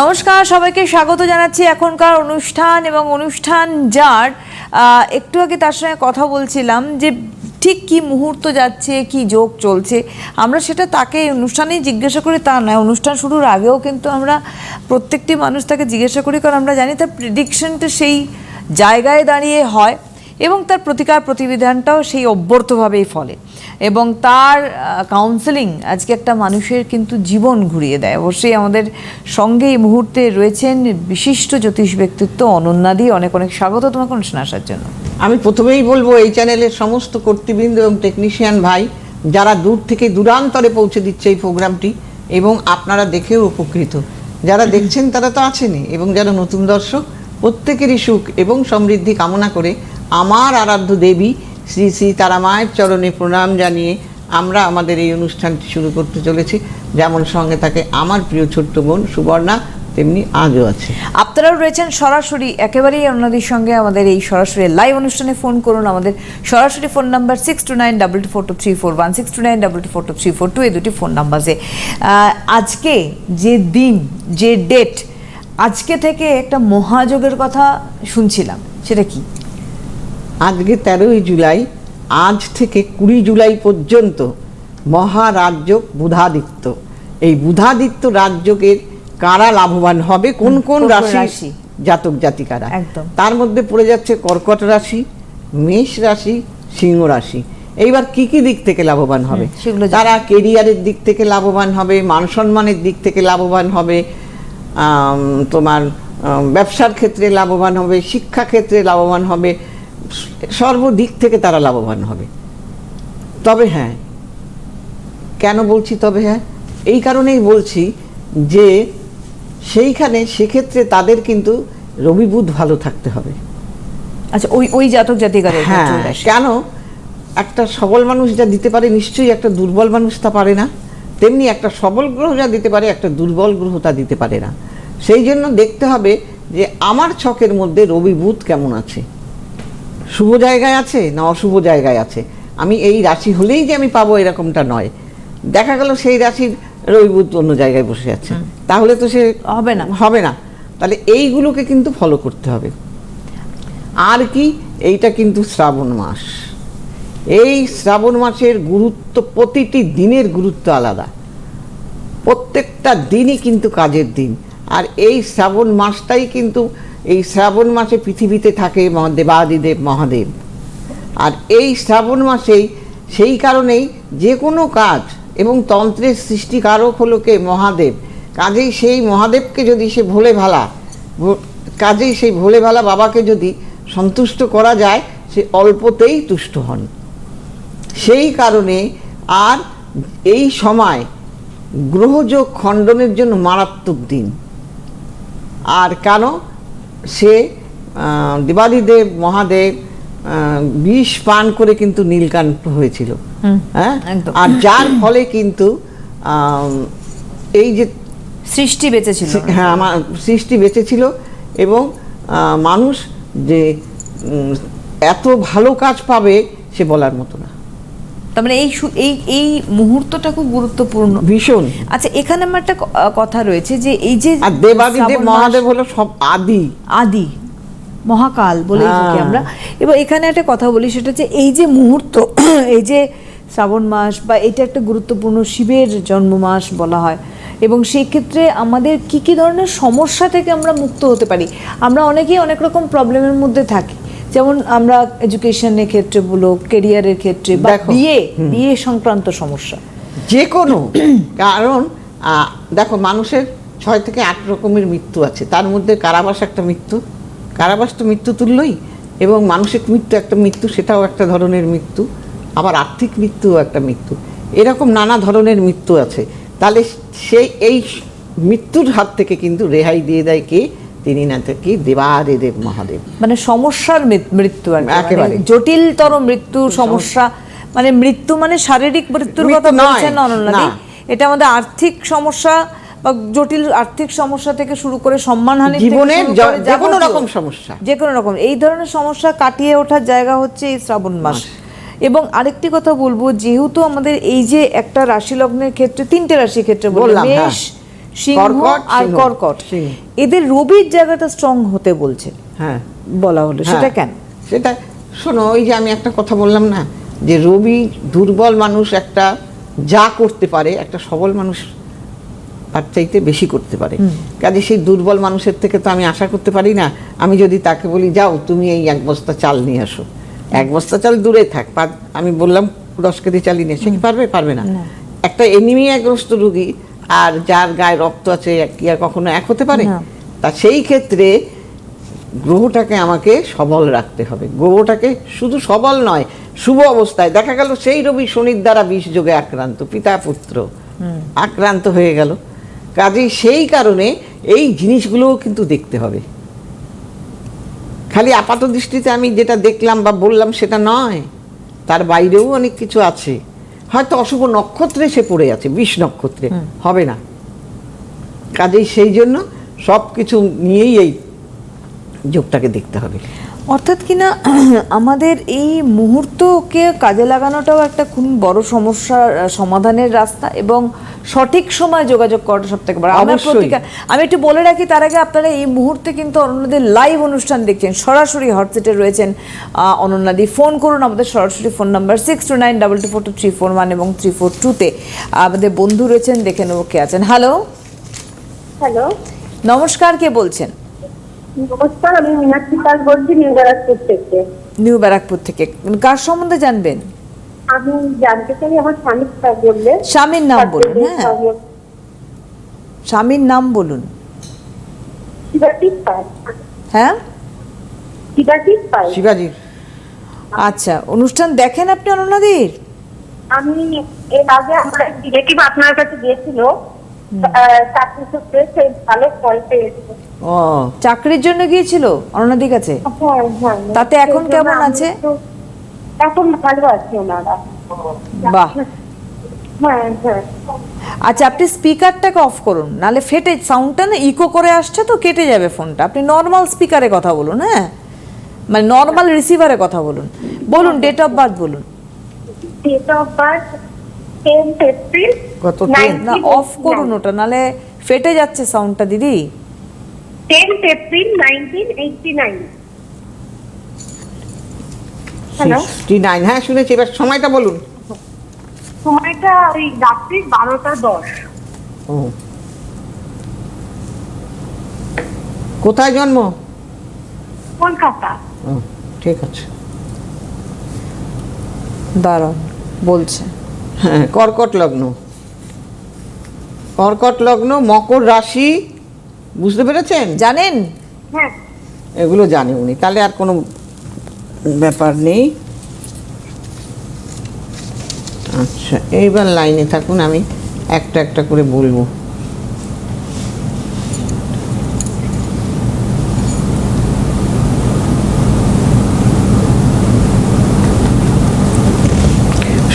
নমস্কার, সবাইকে স্বাগত জানাচ্ছি এখনকার অনুষ্ঠান এবং অনুষ্ঠান যার একটু আগে তার সঙ্গে কথা বলছিলাম যে ঠিক কি মুহূর্ত যাচ্ছে, কি যোগ চলছে। আমরা সেটা তাকে অনুষ্ঠানেই জিজ্ঞাসা করি, তা নয়। অনুষ্ঠান শুরুর আগেও কিন্তু আমরা প্রত্যেকটি মানুষ তাকে জিজ্ঞাসা করি, কারণ আমরা জানি তার প্রিডিকশনটা সেই জায়গায় দাঁড়িয়ে হয় এবং তার প্রতিকার প্রতিবিধানটাও সেই অব্যর্থভাবেই ফলে। এবং তার কাউন্সেলিং আজকে একটা মানুষের কিন্তু জীবন ঘুরিয়ে দেয়। অবশ্যই আমাদের সঙ্গে এই মুহূর্তে রয়েছেন বিশিষ্ট জ্যোতিষ ব্যক্তিত্ব অনন্যাদি অনেক অনেক স্বাগত তোমাকে অনুষ্ঠানে আসার জন্য। আমি প্রথমেই বলব, এই চ্যানেলের সমস্ত কর্তৃবৃন্দ এবং টেকনিশিয়ান ভাই, যারা দূর থেকে দূরান্তরে পৌঁছে দিচ্ছে এই প্রোগ্রামটি এবং আপনারা দেখেও উপকৃত। যারা দেখছেন তারা তো আছেনই, এবং যারা নতুন দর্শক, প্রত্যেকেরই সুখ এবং সমৃদ্ধি কামনা করে আমার আরাধ্য দেবী শ্রী শ্রী তারামায়ের চরণে প্রণাম জানিয়ে আমরা আমাদের এই অনুষ্ঠানটি শুরু করতে চলেছি। যেমন সঙ্গে থাকে আমার প্রিয় ছোট্ট বোন সুবর্ণা, তেমনি আজও আছে। আপনারাও রয়েছেন সরাসরি, একেবারেই অন্যদের সঙ্গে আমাদের এই সরাসরি লাইভ অনুষ্ঠানে ফোন করুন। আমাদের সরাসরি phone number six two nine double two four two three four one six two nine double two four two three four two এই দুটি ফোন নাম্বারে আজকে যে দিন, যে ডেট আজকে থেকে একটা মহাযোগের কথা শুনছিলাম, সেটা কি? আজকে তেরোই জুলাই আজ থেকে কুড়ি জুলাই পর্যন্ত মহারাজ্য বুধাদিত্য এই বুধাদিত্য রাজ্যকের কারা লাভবান হবে কোন কোন রাশি? জাতক জাতিকারা একদম। তার মধ্যে পড়ে যাচ্ছে কর্কট রাশি মেষ রাশি সিংহ রাশি এইবার কি কি দিক থেকে লাভবান হবে। তারা কেরিয়ারের দিক থেকে লাভবান হবে মান সম্মানের দিক থেকে লাভবান হবে তোমার ব্যবসার ক্ষেত্রে লাভবান হবে শিক্ষা ক্ষেত্রে লাভবান হবে সর্বদিক থেকে তারা লাভবান হবে। তবে হ্যাঁ কেন বলছি তবে হ্যাঁ? এই কারণেই বলছি যে সেইখানে সেক্ষেত্রে তাদের কিন্তু রবি বুধ ভালো থাকতে হবে। আচ্ছা ওই ওই জাতক জাতিকারের হ্যাঁ কেন? একটা সবল মানুষ যা দিতে পারে নিশ্চয়ই একটা দুর্বল মানুষ তা পারে না। তেমনি একটা সবল গ্রহ যা দিতে পারে একটা দুর্বল গ্রহ তা দিতে পারে না। সেই জন্য দেখতে হবে যে আমার ছকের মধ্যে রবি বুধ কেমন আছে। শুভ জায়গায় আছে না অশুভ জায়গায় আছে? আমি এই রাশি হলেই যে আমি পাবো এরকমটা নয়। দেখা গেল সেই রাশির রবি বুধ অন্য জায়গায় বসে আছে। তাহলে তো সে হবে না। হবে না। তাহলে এইগুলোকে কিন্তু ফলো করতে হবে। আর কি? এইটা কিন্তু শ্রাবণ মাস। এই শ্রাবণ মাসের গুরুত্ব প্রতিটি দিনের গুরুত্ব আলাদা। প্রত্যেকটা দিনই কিন্তু কাজের দিন। আর এই শ্রাবণ মাসটাই কিন্তু এই শ্রাবণ মাসে পৃথিবীতে থাকে দেবাদিদেব, মহাদেব। আর এই শ্রাবণ মাসেই সেই কারণেই যে কোনো কাজ এবং তন্ত্রের সৃষ্টিকারক হলো কে মহাদেব। কাজেই সেই মহাদেবকে যদি সে ভোলে ভালা কাজেই সেই ভোলে ভালা বাবাকে যদি সন্তুষ্ট করা যায়, সে অল্পতেই তুষ্ট হন। সেই কারণে আর এই সময় গ্রহযোগ খণ্ডনের জন্য মারাত্মক দিন। আর কেন? সে দেবাদিদেব মহাদেব বিষ পান করে কিন্তু নীলকান্ত হয়েছিল। হ্যাঁ? আর যার ফলে কিন্তু এই যে সৃষ্টি বেঁচে ছিল হ্যাঁ আমার সৃষ্টি বেঁচে ছিল এবং মানুষ যে এত ভালো কাজ পাবে সে বলার মতো না। তার মানে এই এই এই মুহূর্তটা খুব গুরুত্বপূর্ণ। ভীষণ। আচ্ছা এখানে আমার একটা কথা রয়েছে যে এই যে দেবাদিদেব মহাদেব হলো সব আদি। আদি মহাকাল বলে থাকি হ্যাঁ। আমরা। এবার এখানে একটা কথা বলি সেটা হচ্ছে এই যে মুহূর্ত এই যে শ্রাবণ মাস বা এটা একটা গুরুত্বপূর্ণ শিবের জন্ম মাস বলা হয়। এবং সেই ক্ষেত্রে আমাদের কি কি ধরনের সমস্যা থেকে আমরা মুক্ত হতে পারি? আমরা অনেকেই অনেক রকম প্রবলেমের মধ্যে থাকি। যেমন আমরা এডুকেশনের ক্ষেত্রে বলো কেরিয়ারের ক্ষেত্রে বা বিয়ে বিয়ে সংক্রান্ত সমস্যা। যে কোনো কারণ দেখো মানুষের ছয় থেকে আট রকমের মৃত্যু আছে। তার মধ্যে কারাবাস একটা মৃত্যু কারাবাস তো মৃত্যু তুল্যই এবং মানসিক মৃত্যু একটা মৃত্যু সেটাও একটা ধরনের মৃত্যু আবার আর্থিক মৃত্যুও একটা মৃত্যু। এরকম নানা ধরনের মৃত্যু আছে। তাহলে সেই এই মৃত্যুর হাত থেকে কিন্তু রেহাই দিয়ে দেয় কে? তিনি না কি দেবাদিদেব মহাদেব। মানে সমস্যার মৃত্যু আর মানে একেবারে। জটিলতর মৃত্যুর সমস্যা মানে মৃত্যু মানে শারীরিক মৃত্যুর কথা বলছেন অনন্যাদি এটা আমাদের আর্থিক সমস্যা বা জটিল আর্থিক সমস্যা থেকে শুরু করে সম্মানহানি জীবনের য- কোনো রকম সমস্যা। যে কোনো রকম। এই ধরনের সমস্যা কাটিয়ে ওঠার জায়গা হচ্ছে এই শ্রাবণ মাস। এবং আরেকটি কথা বলব যেহেতু আমাদের এই যে একটা রাশি লগ্নের ক্ষেত্রে তিনটে রাশির ক্ষেত্রে বললাম হ্যাঁ। মেষ সিংহ আর কর্কট। এদের রবির জায়গাটা স্ট্রং হতে বলছে হ্যাঁ। বলা হলো। সেটা হ্যাঁ, কেন? সেটা শোনো ওই যে আমি একটা কথা বললাম না যে রবি দুর্বল মানুষ একটা যা করতে পারে একটা সবল মানুষ তার চাইতে বেশি করতে পারে। কাজে সেই দুর্বল মানুষের থেকে তো আমি আশা করতে পারি না। আমি যদি তাকে বলি যাও তুমি এই এক বস্তা চাল নিয়ে আসো। এক বস্তা চাল দূরে থাক। আমি বললাম দশ কেজি চাল নিয়ে সে কি পারবে? পারবে না। একটা এনিমিয়াগ্রস্ত রুগী আর যার গায়ে রক্ত আছে কি আর কখনো এক হতে পারে? তা সেই ক্ষেত্রে গ্রহটাকে আমাকে সবল রাখতে হবে। গ্রহটাকে শুধু সবল নয় শুভ অবস্থায়। দেখা গেল সেই রবি শনির দ্বারা বিষ যোগে আক্রান্ত পিতা পুত্র। আক্রান্ত হয়ে গেল। কাজেই সেই কারণে এই জিনিসগুলোও কিন্তু দেখতে হবে। খালি আপাত দৃষ্টিতে আমি যেটা দেখলাম বা বললাম সেটা নয় তার বাইরেও অনেক কিছু আছে। হয়তো অশুভ নক্ষত্রে সে পড়ে আছে বিষ নক্ষত্রে হবে না। কাজেই সেই জন্য সব কিছু নিয়েই এই যোগটাকে দেখতে হবে। অর্থাৎ কিনা আমাদের এই মুহূর্তকে কাজে লাগানোটাও একটা খুব বড় সমস্যার সমাধানের রাস্তা এবং সঠিক সময় যোগাযোগ করাটা সব থেকে বড়। আমরা। প্রতিকার আমি একটু বলে রাখি তার আগে আপনারা এই মুহূর্তে কিন্তু অনন্যাদের লাইভ অনুষ্ঠান দেখছেন। সরাসরি হটসেটে রয়েছেন অনন্যাদি। ফোন করুন আমাদের সরাসরি phone number six two nine double two four two three four one এবং থ্রি ফোর টুতে আমাদের বন্ধু রয়েছেন দেখে নেব কে আছেন। হ্যালো হ্যালো নমস্কার কে বলছেন? নমস্কার আমি মীনাক্ষী পাল বলছি নিউ ব্যারাকপুর থেকে। নিউ ব্যারাকপুর থেকে। কার সম্বন্ধে জানবেন? আমি জানতে চাই আমার স্বামীর কাজ বললে স্বামীর নাম বলুন হ্যাঁ। স্বামীর নাম বলুন। হ্যাঁ? শিবাজির আচ্ছা অনুষ্ঠান দেখেন আপনি অনন্যাদির আমি এর আগে আমার রিলেটিভ আপনার কাছে গিয়েছিল। চাকরি সূত্রে সে ভালো ফল পেয়েছে। ও চাকরির জন্য গিয়েছিল অনন্যাদির কাছে? হ্যাঁ হ্যাঁ তাতে এখন কেমন আছে? এখন ভালো আছে ওনারা। বাহ। হ্যাঁ হ্যাঁ। আচ্ছা আপনি স্পিকারটাকে অফ করুন নালে ফেটে সাউন্ডটা না ইকো করে আসছে তো কেটে যাবে ফোনটা। আপনি নর্মাল স্পিকারে কথা বলুন হ্যাঁ? মানে নর্মাল রিসিভারে কথা বলুন। বলুন ডেট অফ বার্থ বলুন। Date of birth tenth April কত 10? না অফ করুন ওটা নালে ফেটে যাচ্ছে সাউন্ডটা দিদি। Tenth April nineteen eighty nine hello sixty nine হ্যাঁ শুনেছি এবার সময়টা বলুন। সময়টা ওই রাত্রি বারোটা দশ। ও। কোথায় জন্ম? কলকাতা। ঠিক আছে। দাঁড়ান বলছে। হ্যাঁ কর্কট লগ্ন। কর্কট লগ্ন মকর রাশি বুঝতে পেরেছেন? জানেন? হ্যাঁ। এগুলো জানে উনি। তাহলে আর কোনো ব্যাপার নেই। আচ্ছা এইবার লাইনে থাকুন আমি একটা একটা করে বলব।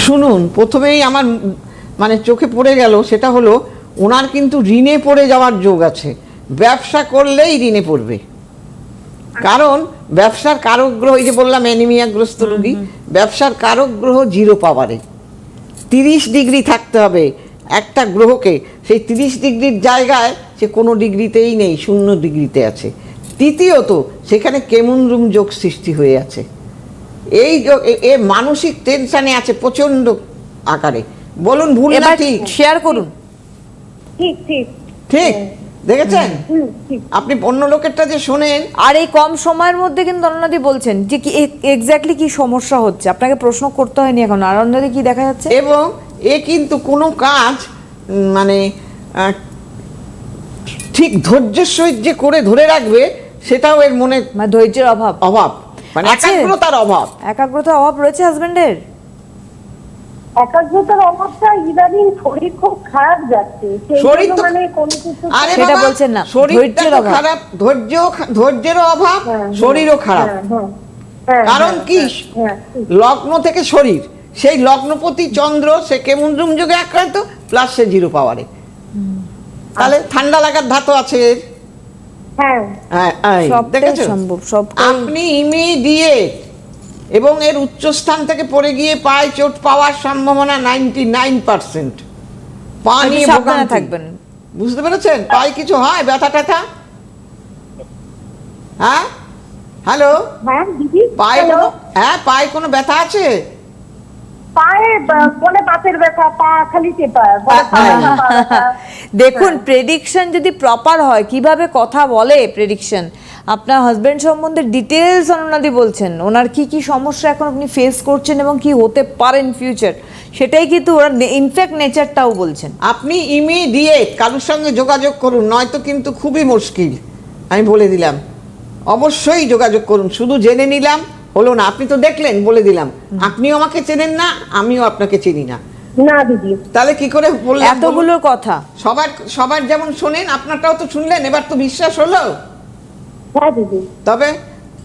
শুনুন প্রথমেই আমার মানে চোখে পড়ে গেল সেটা হলো ওনার কিন্তু ঋণে পড়ে যাওয়ার যোগ আছে। ব্যবসা করলেই ঋণে পড়বে। কারণ ব্যবসার কারক গ্রহ এই যে বললাম অ্যানিমিয়াগ্রস্ত রোগী ব্যবসার কারক গ্রহ জিরো পাওয়ারে। তিরিশ ডিগ্রি থাকতে হবে একটা গ্রহকে। সেই তিরিশ ডিগ্রির জায়গায় সে কোনো ডিগ্রিতেই নেই শূন্য ডিগ্রিতে আছে। তৃতীয়ত সেখানে কেমন রুম যোগ সৃষ্টি হয়ে আছে। এই এ- মানসিক টেনশনে আছে প্রচণ্ড আকারে। বলুন ভুল না ঠিক? শেয়ার করুন। ঠিক ঠিক। ঠিক? দেখেছেন? হুম ঠিক। আপনি অন্য লোকেরটা যে শোনেন। আর এই কম সময়ের মধ্যে কিন্তু অনন্যাদি বলছেন যে কি এক্স্যাক্টলি কি সমস্যা হচ্ছে। আপনাকে প্রশ্ন করতে হয়নি এখন। আর কি দেখা যাচ্ছে? এবং এ কিন্তু কোনো কাজ মানে ঠিক ধৈর্যের সহিত যে করে ধরে রাখবে সেটাও এর মনে মানে ধৈর্যের অভাব। অভাব। মানে একাগ্রতার অভাব। একাগ্রতার অভাব রয়েছে হাজবেন্ডের একাগ্রতার অবস্থা ইদানিং শরীর খুব খারাপ যাচ্ছে। শরীর তো- মানে কোনো কিছু আরে সেটা বলছেন না, শরীরটা খারাপ ধৈর্য ধৈর্যেরও অভাব হ্যাঁ, হ্যাঁ, শরীরও খারাপ। হ্যাঁ, হ্যাঁ, কারণ কি? হ্যাঁ, লগ্ন থেকে শরীর। সেই লগ্নপতি চন্দ্র সে কেমন যুগে যোগে আক্রান্ত? প্লাস সে জিরো পাওয়ারে তাহলে ঠান্ডা লাগার ধাতু আছে এর। হ্যাঁ। দেখেছ? সম্ভব আপনি ইমিডিয়েট এবং এর উচ্চস্থান থেকে পড়ে গিয়ে পায়ে চোট পাওয়ার সম্ভাবনা নাইনটি নাইন পার্সেন্ট পা নিয়ে থাকবেন। বুঝতে পেরেছেন? পায়ে কিছু হয়? ব্যথা ট্যাথা? হ্যাঁ? হ্যালো? হ্যাঁ পায়ে কোনো হ্যাঁ পায়ে কোনো ব্যথা আছে? পায়ে বা- বলে ব্যথা পা খালি চেপা হ্যাঁ। দেখুন প্রেডিকশন যদি প্রপার হয় কীভাবে কথা বলে প্রেডিকশন আপনার হাজবেন্ড সম্বন্ধে ডিটেলস অননাদি বলছেন। ওনার কি কি সমস্যা এখন আপনি ফেস করছেন এবং কি হতে পারেন ফিউচার সেটাই কিন্তু ওরা ইনফ্যাক্ট নেচারটাও বলছেন। আপনি ইমিডিয়েট কারোর সঙ্গে যোগাযোগ করুন নয়তো কিন্তু খুবই মুশকিল। আমি বলে দিলাম। অবশ্যই যোগাযোগ করুন। শুধু জেনে নিলাম হলো না আপনি তো দেখলেন বলে দিলাম। আপনিও আমাকে চেনেন না আমিও আপনাকে চিনি না। না দিদি। তাহলে কি করে বললাম বলুন? এতগুলো কথা। সবার সবার যেমন শোনেন আপনারটাও তো শুনলেন এবার তো বিশ্বাস হলো? হ্যাঁ দিদি। তবে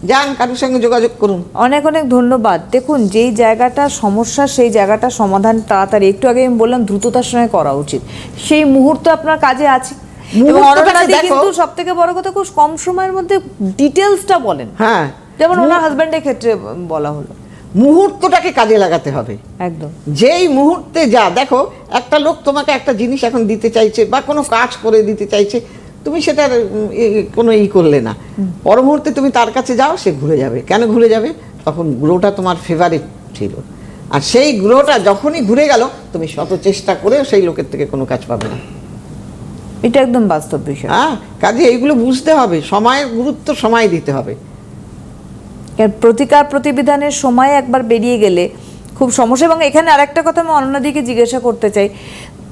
যান কারোর সঙ্গে যোগাযোগ করুন। অনেক অনেক ধন্যবাদ। দেখুন যেই জায়গাটা সমস্যা সেই জায়গাটা সমাধান তাড়াতাড়ি। একটু আগে আমি বললাম দ্রুততার সঙ্গে করা উচিত। সেই মুহূর্ত আপনার কাজে আছে। এবং। কিন্তু সব থেকে বড় কথা খুব কম সময়ের মধ্যে ডিটেলসটা বলেন। হ্যাঁ যেমন ওনার হাজব্যান্ডের ক্ষেত্রে বলা হলো। মুহূর্তটাকে কাজে লাগাতে হবে। একদম। যেই মুহূর্তে যা দেখো একটা লোক তোমাকে একটা জিনিস এখন দিতে চাইছে বা কোনো কাজ করে দিতে চাইছে তুমি সেটার কোনো ই করলে না। পর মুহূর্তে তুমি তার কাছে যাও সে ঘুরে যাবে। কেন ঘুরে যাবে? তখন গ্রোটা তোমার ফেভারিট ছিল। আর সেই গ্রোটা যখনই ঘুরে গেল তুমি শত চেষ্টা করেও সেই লোকের থেকে কোনো কাজ পাবে না। এটা একদম বাস্তব বিষয়। হ্যাঁ কাজে এইগুলো বুঝতে হবে। সময়ের গুরুত্ব সময় দিতে হবে। প্রতিকার প্রতিবিধানের সময় একবার বেরিয়ে গেলে খুব সমস্যা। এবং এখানে আরেকটা কথা আমি অনন্যাদিকে জিজ্ঞাসা করতে চাই।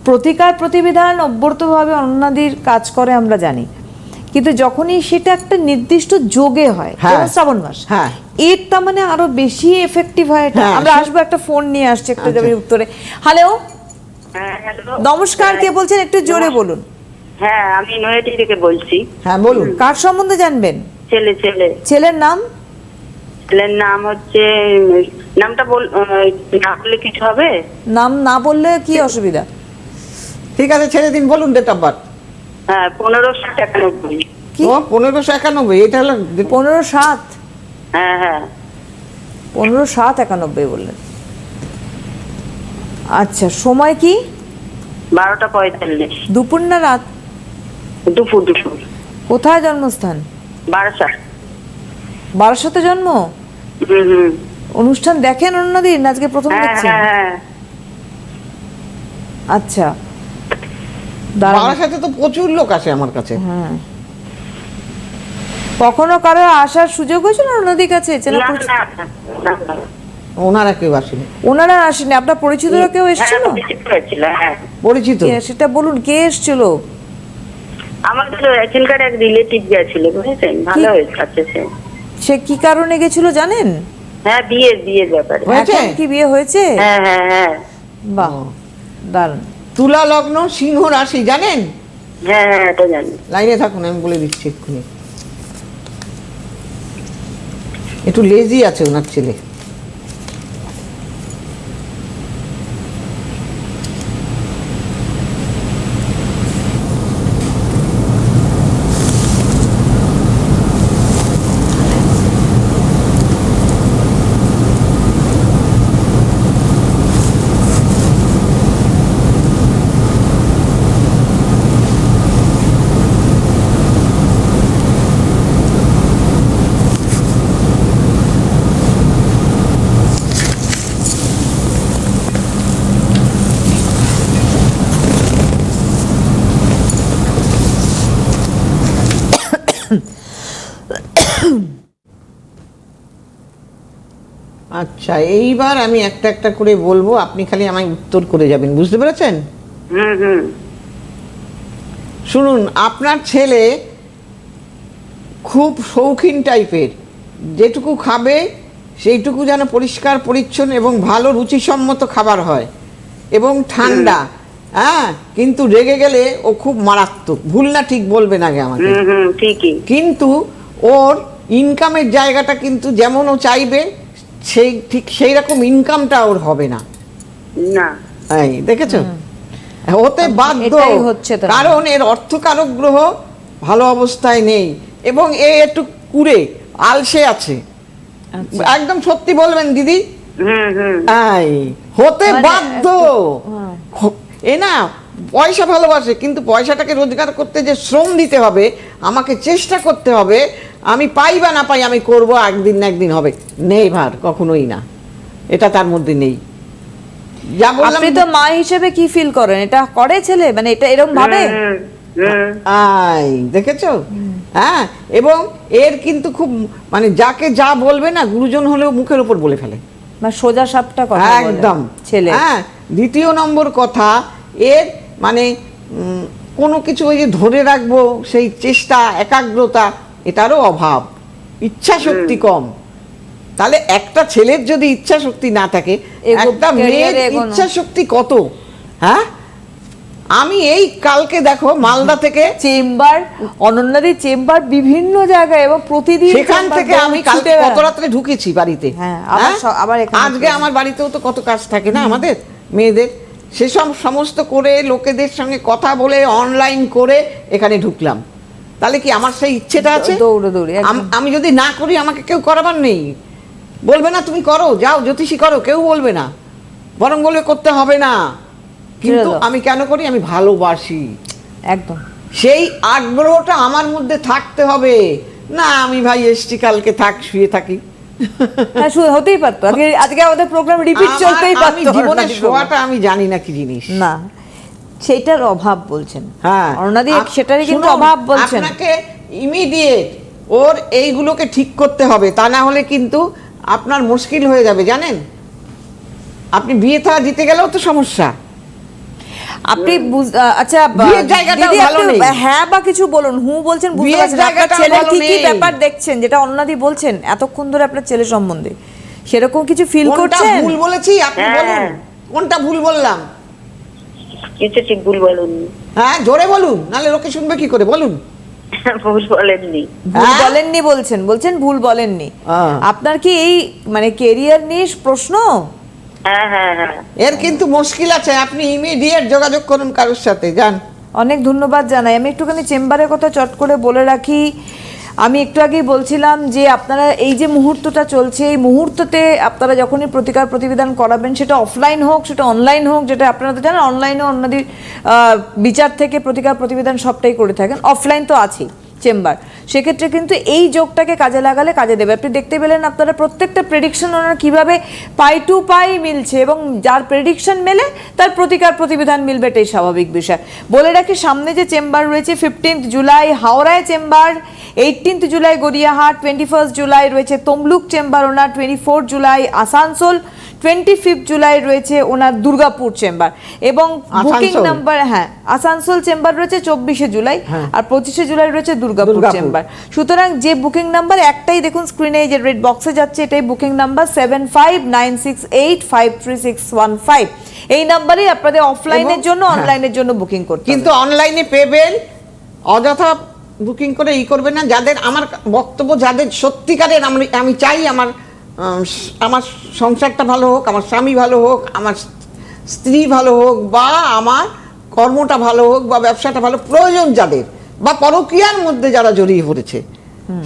প্রতিকার প্রতিবিধান অব্যর্তভাবে অনন্যাদির কাজ করে আমরা জানি। কিন্তু যখনই সেটা একটা নির্দিষ্ট যোগে হয় হ্যাঁ। শ্রাবণ মাস হ্যাঁ। এর তার মানে আরও বেশি এফেক্টিভ হয় এটা। হ্যাঁ, আমরা আসব একটা ফোন নিয়ে আসছে একটু আচ্ছা। যাবে উত্তরে। হ্যালো হ্যাঁ হ্যালো নমস্কার কে বলছেন? একটু জোরে বলুন। হ্যাঁ আমি নয়াটি থেকে বলছি। হ্যাঁ বলুন। কার সম্বন্ধে জানবেন? ছেলে ছেলে। ছেলের নাম? ছেলের নাম হচ্ছে নামটা বল না বললে কিছু হবে? নাম না বললে কি অসুবিধা? ঠিক আছে ছেড়ে দিন বলুন ডেট অফ বার্থ হ্যাঁ পনেরো ষাট একানব্বই। কি? ও পনেরোশো একানব্বই এটা হলো পনেরো সাত? হ্যাঁ হ্যাঁ। পনেরো সাত একানব্বই বললেন। আচ্ছা সময় কি? বারোটা পঁয়তাল্লিশ। দুপুর না রাত? দুপুর দুপুর। কোথায় জন্মস্থান? বারোটা বারাসাতে জন্ম? অনুষ্ঠান দেখেন অন্যদিন? আজকে প্রথম হ্যাঁ দেখছেন? হ্যাঁ হ্যাঁ। আচ্ছা। বারাসাতে তো প্রচুর লোক আসে আমার কাছে। হ্যাঁ। কখনো কারও আসার সুযোগ হয়েছিল অন্যদির কাছে। ওনারা কেউ আসেনি। ওনারা আসেনি। আপনার পরিচিতরা কেউ এসেছিল? পরিচিত হ্যাঁ। সেটা বলুন কে এসেছিল? আমাদের এখানকার এক রিলেটিভ গেছিল বুঝেছেন? ভালো হয়েছে আছে সে কি কারণে গেছিল জানেন? হ্যাঁ বিয়ে বিয়ে ব্যাপারে। হয়েছে? এখন কি বিয়ে হয়েছে? হ্যাঁ হ্যাঁ হ্যাঁ। বাহ দারুণ। তুলা লগ্ন সিংহ রাশি জানেন? হ্যাঁ হ্যাঁ এটা জানি। লাইনে থাকুন আমি বলে দিচ্ছি এক্ষুনি। একটু লেজি আছে ওনার ছেলে। আচ্ছা এইবার আমি একটা একটা করে বলব আপনি খালি আমায় উত্তর করে যাবেন বুঝতে পেরেছেন? হুম হুম শুনুন আপনার ছেলে খুব শৌখিন টাইপের যেটুকু খাবে সেইটুকু যেন পরিষ্কার পরিচ্ছন্ন এবং ভালো রুচিসম্মত খাবার হয় এবং ঠান্ডা হ্যাঁ। কিন্তু রেগে গেলে ও খুব মারাত্মক ভুল না ঠিক বলবেন আগে আমাকে। কিন্তু ওর ইনকামের জায়গাটা কিন্তু যেমন ও চাইবে সেই ঠিক সেই রকম ইনকামটা ওর হবে না। না। এই দেখেছ? হতে বাধ্য। হচ্ছে কারণ এর অর্থকারক গ্রহ ভালো অবস্থায় নেই এবং এ একটু কুড়ে আলসে আছে। আচ্ছা। একদম সত্যি বলবেন দিদি? হুম হুম। হতে মানে বাধ্য। হ্যাঁ। এ না পয়সা ভালোবাসে কিন্তু পয়সাটাকে রোজগার করতে যে শ্রম দিতে হবে আমাকে চেষ্টা করতে হবে আমি পাই বা না পাই আমি করব একদিন না একদিন হবে। নেই ভার কখনোই না। এটা তার মধ্যে নেই। যা বললাম আপনি তো মা হিসেবে কি ফিল করেন? এটা করে ছেলে? মানে এটা এরকম ভাবে? হুম, হুম। আই দেখেছ? হ্যাঁ এবং এর কিন্তু খুব মানে যাকে যা বলবে না গুরুজন হলেও মুখের উপর বলে ফেলে। মানে সোজা সাপটা কথা একদম। ছেলে। হ্যাঁ দ্বিতীয় নম্বর কথা এর মানে উম, কোনো কিছু ওই যে ধরে রাখব সেই চেষ্টা একাগ্রতা এটারও অভাব। ইচ্ছা শক্তি কম। তাহলে একটা ছেলের যদি ইচ্ছা শক্তি না থাকে একটা মেয়ের ইচ্ছা শক্তি কত? হ্যাঁ? আমি এই কালকে দেখো মালদা থেকে চেম্বার অনন্যাদি চেম্বার বিভিন্ন জায়গায় এবং প্রতিদিন সেখান থেকে আমি কালকে কত। রাত্রে ঢুকেছি বাড়িতে। হ্যাঁ, আবার আবার আজকে আমার বাড়িতেও তো কত কাজ থাকে না আমাদের? মেয়েদের। সেসব সমস্ত করে লোকেদের সঙ্গে কথা বলে অনলাইন করে এখানে ঢুকলাম। তাহলে কি আমার সেই ইচ্ছেটা আছে? দৌড়োদৌড়ি, একদম। আম- যদি না করি আমাকে কেউ করাবার নেই। বলবে না তুমি করো যাও জ্যোতিষী করো কেউ বলবে না। বরং বলবে করতে হবে না। কিন্তু আমি কেন করি? আমি ভালোবাসি। একদম। সেই আগ্রহটা আমার মধ্যে থাকতে হবে। না আমি ভাই এসছি কালকে থাক শুয়ে থাকি। হ্যাঁ হতেই পারতো। আজকে আজকে আমাদের প্রোগ্রাম রিপিট চলতেই পারতো জীবনে শোয়াটা আমি জানি না কি জিনিস। না। সেইটার অভাব বলছেন। হ্যাঁ অরুণাদি সেটারই কিন্তু অভাব বলছেন। আপনাকে ইমিডিয়েট ওর এইগুলোকে ঠিক করতে হবে তা না হলে কিন্তু আপনার মুশকিল হয়ে যাবে জানেন? আপনি বিয়ে থাকা দিতে গেলেও তো সমস্যা। আপনি আচ্ছা বিয়ের জায়গাটাও দিদি, ভালো নেই। হ্যাঁ বা কিছু বলুন হু বলছেন বুঝতে পারছেন আপনার ভালো কি কি ব্যাপার দেখছেন যেটা অন্যদি বলছেন এতক্ষণ ধরে আপনার ছেলে সম্বন্ধে। সেরকম কিছু ফিল কোনটা করছেন? ভুল বলেছি? আপনি হ্যাঁ। বলুন কোনটা ভুল বললাম? কিছু ঠিক ভুল বলেননি হ্যাঁ জোরে বলুন নাহলে লোকে শুনবে কি করে বলুন। ভুল বলেননি। ভুল হ্যাঁ? বলেননি বলছেন বলছেন ভুল বলেননি। হ্যাঁ। আপনার কি এই মানে কেরিয়ার নিয়ে প্রশ্ন? হ্যাঁ হ্যাঁ হ্যাঁ। এর কিন্তু মুশকিল আছে আপনি ইমিডিয়েট যোগাযোগ করুন কারোর সাথে যান। অনেক ধন্যবাদ জানাই। আমি একটুখানি চেম্বারের কথা চট করে বলে রাখি। আমি একটু আগেই বলছিলাম যে আপনারা এই যে মুহূর্তটা চলছে, এই মুহূর্ততে আপনারা যখনই প্রতিকার প্রতিবেদন করাবেন, সেটা অফলাইন হোক, সেটা অনলাইন হোক, যেটা আপনারা তো জানেন অনলাইনে অন্যদের বিচার থেকে প্রতিকার প্রতিবেদন সবটাই করে থাকেন অফলাইন তো আছেই, চেম্বার। সেক্ষেত্রে কিন্তু এই যোগটাকে কাজে লাগালে কাজে দেবে আপনি দেখতে পেলেন আপনারা প্রত্যেকটা প্রেডিকশন ওনার কীভাবে পাই টু পাই মিলছে এবং যার প্রেডিকশন মেলে তার প্রতিকার প্রতিবিধান মিলবে এটাই স্বাভাবিক বিষয় বলে রাখি সামনে যে চেম্বার রয়েছে ফিফটিন্থ জুলাই হাওড়ায় chamber eighteenth July Gariahat twenty first July রয়েছে তমলুক চেম্বার ওনার twenty four July Asansol twenty fifth July রয়েছে ওনার দুর্গাপুর চেম্বার এবং বুকিং? নাম্বার হ্যাঁ আসানসোল চেম্বার রয়েছে চব্বিশে জুলাই হ্যাঁ। আর পঁচিশে জুলাই রয়েছে দুর্গাপুর দুর্গাপুর। চেম্বার সুতরাং যে বুকিং নাম্বার একটাই দেখুন স্ক্রিনে যে রেড বক্সে যাচ্ছে এটাই booking number seven five nine six eight five three six one five এই নাম্বারেই আপনাদের অফলাইনের জন্য হ্যাঁ। অনলাইনের জন্য বুকিং করতে কিন্তু অনলাইনে পেবেন অযথা বুকিং করে ই করবে না। যাদের আমার বক্তব্য যাদের সত্যিকারের আমি আমি চাই আমার আমার সংসারটা ভালো হোক আমার স্বামী ভালো হোক আমার স্ত্রী ভালো হোক বা আমার কর্মটা ভালো হোক বা ব্যবসাটা ভালো প্রয়োজন যাদের বা পরকীয়ার মধ্যে যারা জড়িয়ে পড়েছে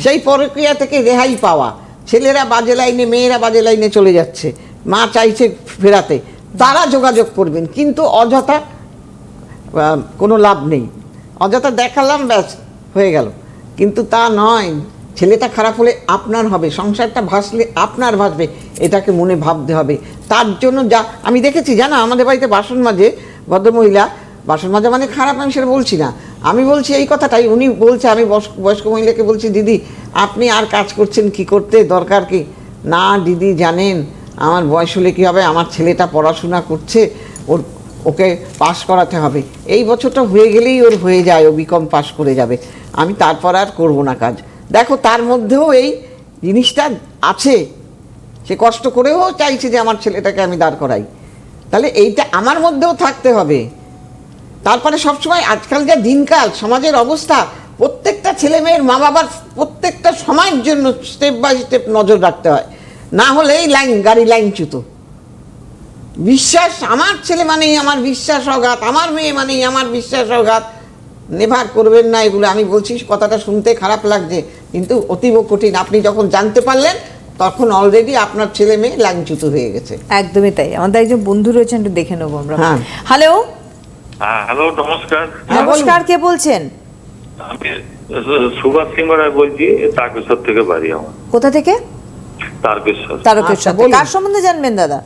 সেই পরকীয়া থেকে রেহাই পাওয়া ছেলেরা বাজে লাইনে মেয়েরা বাজে লাইনে চলে যাচ্ছে মা চাইছে ফেরাতে তারা যোগাযোগ করবেন। কিন্তু অযথা কোনো লাভ নেই। অযথা দেখালাম ব্যাস হয়ে গেল। কিন্তু তা নয় ছেলেটা খারাপ হলে আপনার হবে সংসারটা ভাসলে আপনার ভাসবে এটাকে মনে ভাবতে হবে। তার জন্য যা আমি দেখেছি জানো আমাদের বাড়িতে বাসন মাজে ভদ্রমহিলা বাসন মাজা মানে খারাপ আমি সেটা বলছি না আমি বলছি এই কথাটাই, উনি বলছে, আমি বয়স্ক- মহিলাকে বলছি, দিদি, আপনি আর কাজ করছেন কি করতে? দরকার কি? না, দিদি, জানেন, আমার বয়স হলে কী হবে? আমার ছেলেটা পড়াশোনা করছে, ওর, ওকে পাস করাতে হবে। এই বছরটা হয়ে গেলেই ওর হয়ে যায়, ও বিকম পাস করে যাবে। আমি তারপর আর করব না কাজ। দেখো, তার মধ্যেও এই জিনিসটা আছে। সে কষ্ট করেও চাইছে যে আমার ছেলেটাকে আমি দাঁড় করাই। তাহলে এইটা আমার মধ্যেও থাকতে হবে। তারপরে সবসময় আজকাল যা দিনকাল সমাজের অবস্থা প্রত্যেকটা ছেলে মেয়ের মা বাবার প্রত্যেকটা সময়ের জন্য স্টেপ বাই স্টেপ নজর রাখতে হয়। না হলে এই লাইন গাড়ি লাইন চুতো। বিশ্বাস আমার ছেলে মানেই আমার বিশ্বাস অঘাত আমার মেয়ে মানেই আমার বিশ্বাস অঘাত নেভার করবেন না এগুলো আমি বলছি কথাটা শুনতে খারাপ লাগছে কিন্তু অতীব কঠিন। আপনি যখন জানতে পারলেন তখন অলরেডি আপনার ছেলে মেয়ে লাইনচ্যুত হয়ে গেছে। একদমই তাই। আমাদের একজন বন্ধু রয়েছেন একটু দেখে নেব আমরা। হ্যাঁ। হ্যালো হ্যাঁ হ্যালো নমস্কার। হ্যাঁ, নমস্কার কে বলছেন? আমি সুভাষ সিংহ রায় বলছি তারকেশ্বর থেকে বাড়ি আমার। কোথা থেকে? তারকেশ্বর। তারকেশ্বর। আচ্ছা। কার সম্বন্ধে জানবেন দাদা?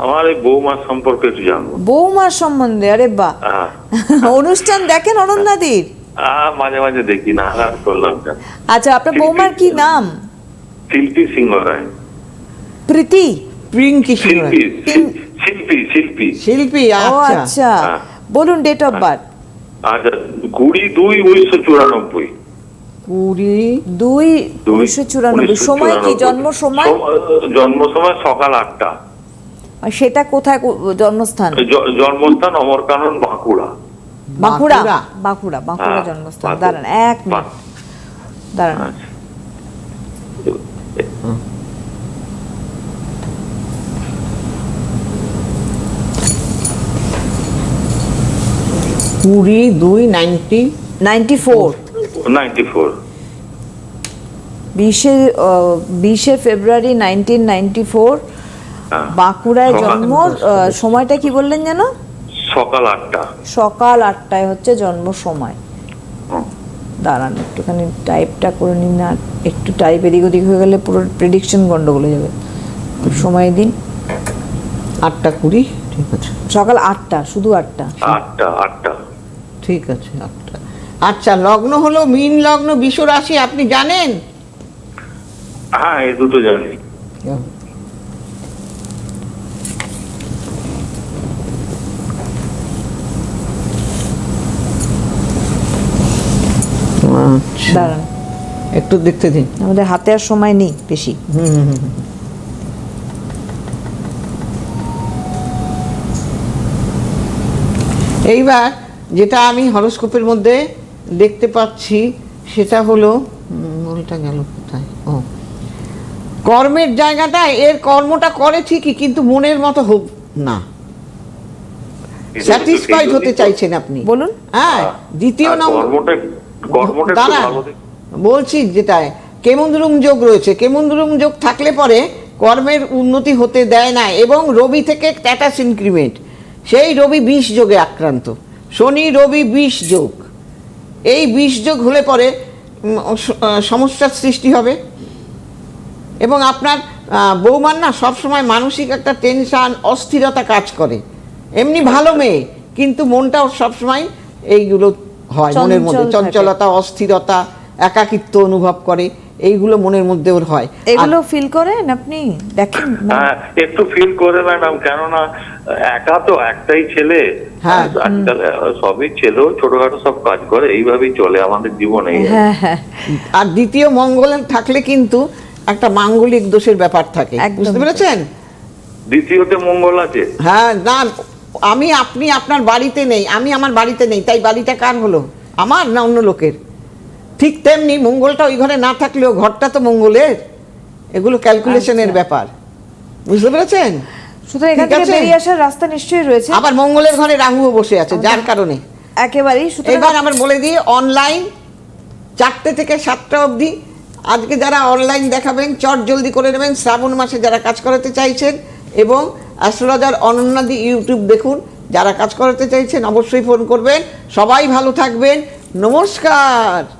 আমার এই বৌমার সম্পর্কে একটু জানব। বৌমার সম্বন্ধে? আরে বাহ হ্যাঁ। অনুষ্ঠান দেখেন অনন্যাদির? আহ, মাঝে মাঝে দেখি না আর করলাম আচ্ছা আপনার বৌমার কি নাম? শিল্পী সিংহ রায় প্রীতি। পিঙ্কি শিল্পী শিল্পী শিল্পী। শিল্পী ও আচ্ছা। আচ্ছা। হ্যাঁ। বলুন ডেট অফ বার্থ আচ্ছা কুড়ি দুই উনিশশো চুরানব্বই। কুড়ি দুই উনিশশো চুরানব্বই। সময় কি? জন্ম সময়? জন্ম সময় সকাল আটটা। আর সেটা কোথায় জন্মস্থান? জন্মস্থান অমরকানন বাঁকুড়া। বাঁকুড়া? বাঁকুড়া। বাঁকুড়া বাঁকুড়া হ্যাঁ, জন্মস্থান। দাঁড়ান এক মিনিট। দাঁড়ান। কুড়ি দুই ninety ninety four. Ninety four. বিশে বিশে ফেব্রুয়ারি নাইনটিন নাইনটি ফোর। হ্যাঁ। বাঁকুড়ায় জন্ম সময়টা কি বললেন যেন? সকাল আটটা। সকাল আটটায় হচ্ছে জন্ম সময়। দাঁড়ান একটুখানি টাইপটা করে নিন না। একটু টাইপ এদিক ওদিক হয়ে গেলে পুরো প্রেডিকশন গন্ডগোল হয়ে যাবে। সময় দিন। আটটা কুড়ি ঠিক আছে। সকাল আটটা শুধু আটটা। আটটা আটটা। ঠিক আছে আটটা আচ্ছা লগ্ন হলো মিন লগ্ন বিষ রাশি আপনি জানেন? হ্যাঁ এই দুটো জানি। আচ্ছা। দাঁড়ান। একটু দেখতে দিন। আমাদের হাতে আর সময় নেই বেশি। এইবার যেটা আমি হরস্কোপের মধ্যে দেখতে পাচ্ছি সেটা হলো বলটা গেল কোথায়? ও। কর্মের জায়গাটায় এর কর্মটা করে ঠিকই কিন্তু মনের মতো হোক না। স্যাটিসফাইড হতে চাইছেন আপনি। বলুন। হ্যাঁ দ্বিতীয় নম্বর দিক- বলছি যেটায় কেমুন্দ্রুম যোগ রয়েছে। কেমুন্দ্রুম যোগ থাকলে পরে কর্মের উন্নতি হতে দেয় না এবং রবি থেকে ট্যাটাস ইনক্রিমেন্ট। সেই রবি বিষ যোগে আক্রান্ত। শনি রবি বিষ যোগ। এই বিষ যোগ হলে পরে সমস্যার সৃষ্টি হবে। এবং আপনার বৌমার না সবসময় মানসিক একটা টেনশন অস্থিরতা কাজ করে। এমনি ভালো মেয়ে কিন্তু মনটাও সবসময় এইগুলো হয় মনের মধ্যে চঞ্চলতা অস্থিরতা একাকিত্ব অনুভব করে। এইগুলো মনের মধ্যে ওর হয়। আর এগুলো ফিল করেন আপনি? দেখেন। হ্যাঁ একটু ফিল করে ম্যাডাম কেননা একা তো একটাই ছেলে। হ্যাঁ। সবই ছেলেও ছোটখাটো সব কাজ করে এইভাবেই চলে আমাদের জীবনে। হ্যাঁ হ্যাঁ। আর দ্বিতীয় মঙ্গল থাকলে কিন্তু একটা মাঙ্গলিক দোষের ব্যাপার থাকে। বুঝতে। পেরেছেন? দ্বিতীয়তে মঙ্গল আছে। হ্যাঁ না আমি আপনি আপনার বাড়িতে নেই আমি আমার বাড়িতে নেই তাই বাড়িটা কার হলো? আমার না অন্য লোকের? ঠিক তেমনি মঙ্গলটা ওই ঘরে না থাকলেও ঘরটা তো মঙ্গলের। এগুলো ক্যালকুলেশনের আচ্ছা। ব্যাপার। বুঝতে পেরেছেন? সুতরাং এখান থেকে বেরিয়ে আসার রাস্তা নিশ্চয়ই রয়েছে। আবার মঙ্গলের ঘরে রাহুও বসে আছে যার কারণে। একেবারেই সুতরাং এবার আমার বলে দিই অনলাইন চারটে থেকে সাতটা অবধি। আজকে যারা অনলাইন দেখাবেন চট জলদি করে নেবেন। শ্রাবণ মাসে যারা কাজ করাতে চাইছেন এবং অ্যাস্ট্রোলজার অনন্যাদি ইউটিউব দেখুন যারা কাজ করাতে চাইছেন অবশ্যই ফোন করবেন। সবাই ভালো থাকবেন। নমস্কার!